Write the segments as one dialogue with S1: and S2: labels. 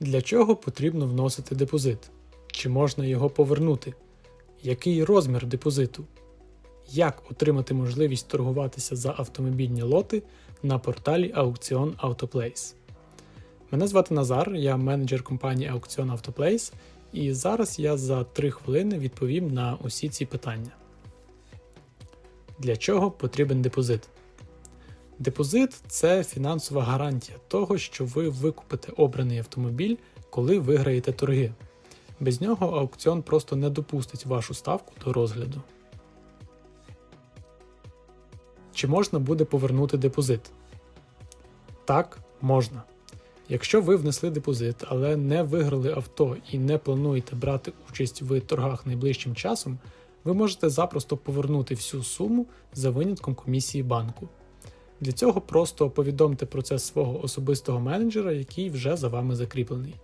S1: Для чого потрібно вносити депозит? Чи можна його повернути? Який розмір депозиту? Як отримати можливість торгуватися за автомобільні лоти на порталі Аукціон Autoplace? Мене звати Назар, я менеджер компанії Аукціон Autoplace, і зараз я за 3 хвилини відповім на усі ці питання. Для чого потрібен депозит? Депозит це фінансова гарантія того, що ви викупите обраний автомобіль, коли виграєте торги. Без нього аукціон просто не допустить вашу ставку до розгляду. Чи можна буде повернути депозит? Так, можна. Якщо ви внесли депозит, але не виграли авто і не плануєте брати участь в торгах найближчим часом, ви можете запросто повернути всю суму за винятком комісії банку. Для цього просто повідомте про це свого особистого менеджера, який вже за вами закріплений.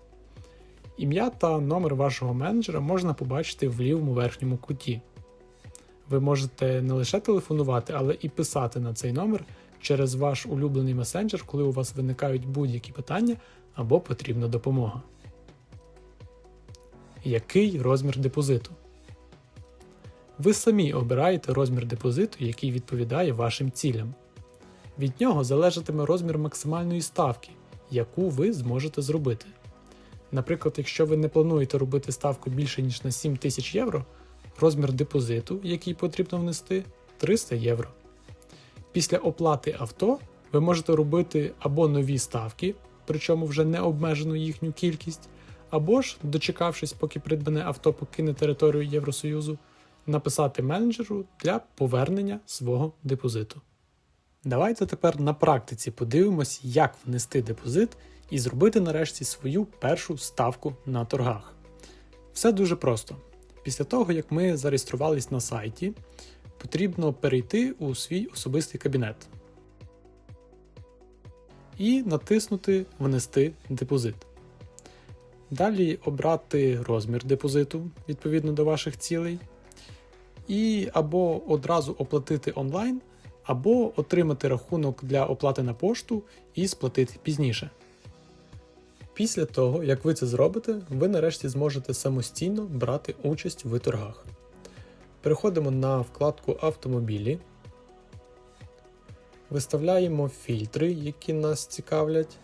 S1: Ім'я та номер вашого менеджера можна побачити в лівому верхньому куті. Ви можете не лише телефонувати, але і писати на цей номер через ваш улюблений месенджер, коли у вас виникають будь-які питання або потрібна допомога. Який розмір депозиту? Ви самі обираєте розмір депозиту, який відповідає вашим цілям. Від нього залежатиме розмір максимальної ставки, яку ви зможете зробити. Наприклад, якщо ви не плануєте робити ставку більше ніж на 7 тисяч євро, розмір депозиту, який потрібно внести, 300 євро. Після оплати авто ви можете робити або нові ставки, причому вже не обмежену їхню кількість, або ж, дочекавшись, поки придбане авто покине територію Євросоюзу, написати менеджеру для повернення свого депозиту. Давайте тепер на практиці подивимось, як внести депозит і зробити нарешті свою першу ставку на торгах. Все дуже просто. Після того, як ми зареєструвались на сайті, потрібно перейти у свій особистий кабінет і натиснути Внести депозит. Далі обрати розмір депозиту відповідно до ваших цілей. І або одразу оплатити онлайн, або отримати рахунок для оплати на пошту і сплатити пізніше. Після того, як ви це зробите, ви нарешті зможете самостійно брати участь в торгах. Переходимо на вкладку Автомобілі, виставляємо фільтри, які нас цікавлять.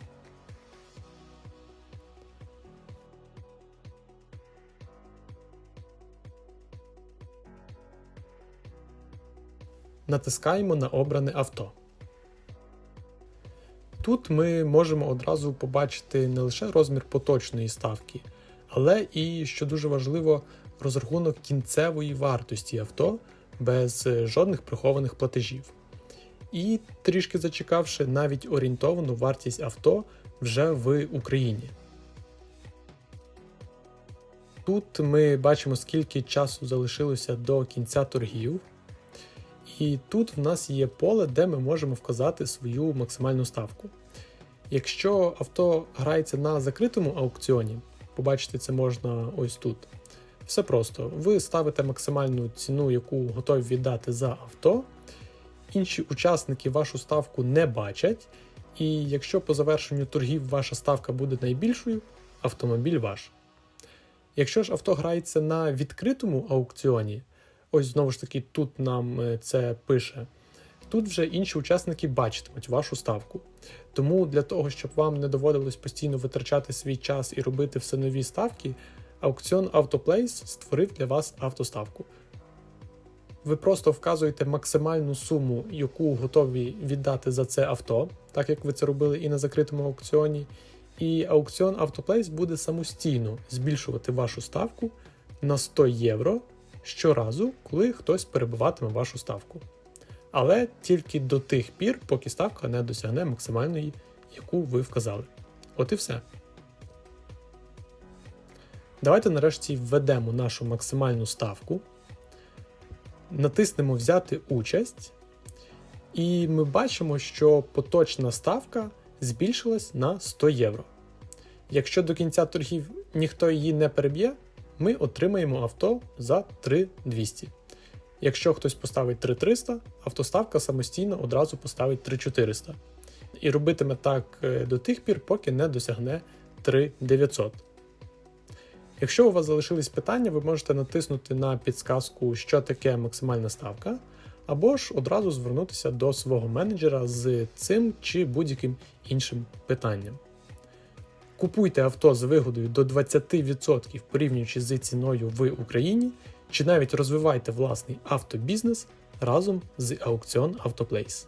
S1: Натискаємо на обране авто. Тут ми можемо одразу побачити не лише розмір поточної ставки, але і, що дуже важливо, розрахунок кінцевої вартості авто без жодних прихованих платежів. І трішки зачекавши навіть орієнтовану вартість авто вже в Україні. Тут ми бачимо, скільки часу залишилося до кінця торгів. І тут в нас є поле, де ми можемо вказати свою максимальну ставку. Якщо авто грається на закритому аукціоні, побачити це можна ось тут. Все просто. Ви ставите максимальну ціну, яку готові віддати за авто. Інші учасники вашу ставку не бачать, і якщо по завершенню торгів ваша ставка буде найбільшою, автомобіль ваш. Якщо ж авто грається на відкритому аукціоні, ось знову ж таки, тут нам е, це пише. Тут вже інші учасники бачитимуть вашу ставку. Тому для того, щоб вам не доводилось постійно витрачати свій час і робити все нові ставки, аукціон Autoplace створив для вас автоставку. Ви просто вказуєте максимальну суму, яку готові віддати за це авто, так як ви це робили і на закритому аукціоні. І аукціон Autoplace буде самостійно збільшувати вашу ставку на 100 євро щоразу, коли хтось перебиватиме вашу ставку. Але тільки до тих пір, поки ставка не досягне максимальної, яку ви вказали. От і все. Давайте нарешті введемо нашу максимальну ставку, натиснемо Взяти участь, і ми бачимо, що поточна ставка збільшилась на 100 євро. Якщо до кінця торгів ніхто її не переб'є, ми отримаємо авто за 3200. Якщо хтось поставить 3300, автоставка самостійно одразу поставить 3400. І робитиме так е, до тих пір, поки не досягне 3900. Якщо у вас залишились питання, ви можете натиснути на підсказку, що таке максимальна ставка, або ж одразу звернутися до свого менеджера з цим чи будь-яким іншим питанням. Купуйте авто з вигодою до 20% порівнюючи з ціною в Україні, чи навіть розвивайте власний автобізнес разом з аукціон Автоплейс.